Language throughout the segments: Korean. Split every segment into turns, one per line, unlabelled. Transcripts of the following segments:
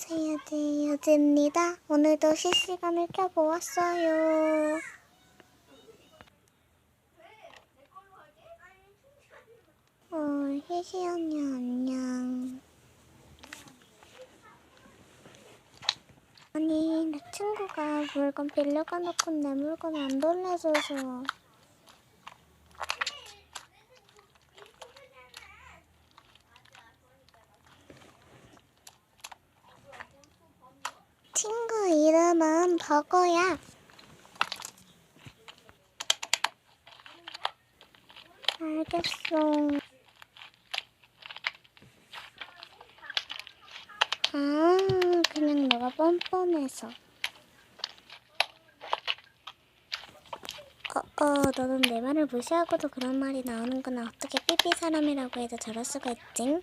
안녕하세요, 네, 여즈입니다. 오늘도 실시간을 켜보았어요. 어, 희시 언니 안녕. 아니, 내 친구가 물건 빌려가 놓고 내 물건 안 돌려줘서. 친구 이름은 버거야. 알겠어. 아, 그냥 너가 뻔뻔해서. 어, 어, 너는 내 말을 무시하고도 그런 말이 나오는구나. 어떻게 삐삐 사람이라고 해도 저럴 수가 있지?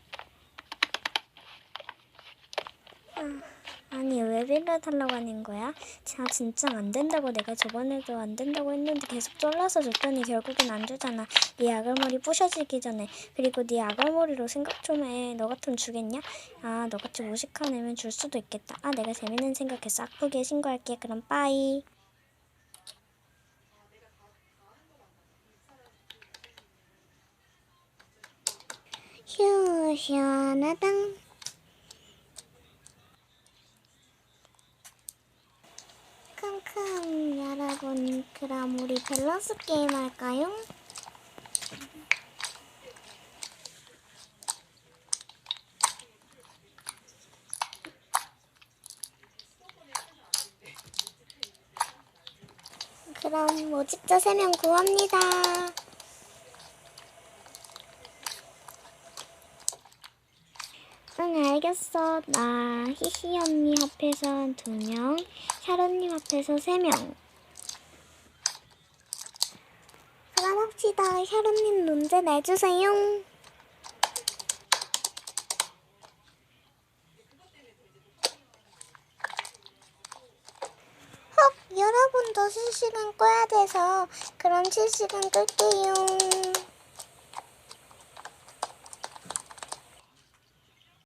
아 니 왜 빌려달라고 하는 거야? 자 진짜 안 된다고 내가 저번에도 안 된다고 했는데 계속 잘라서 줬더니 결국엔 안 주잖아. 네 아갈머리 부셔지기 전에. 그리고 네 아갈머리로 생각 좀해너 같으면 주겠냐? 아 너같이 무식한 애면 줄 수도 있겠다. 아 내가 재밌는 생각했어 악부기에 신고할게. 그럼 빠이. 휴 시원하당 여러분 그럼 우리 밸런스 게임 할까요? 그럼 모집자 3명 구합니다. 응 알겠어. 나 희시 언니 앞에서 2명 샤론님 앞에서 3명 합시다. 샤론님 문제 내주세요. 헉 여러분도 실시간 꺼야 돼서 그럼 실시간 끌게요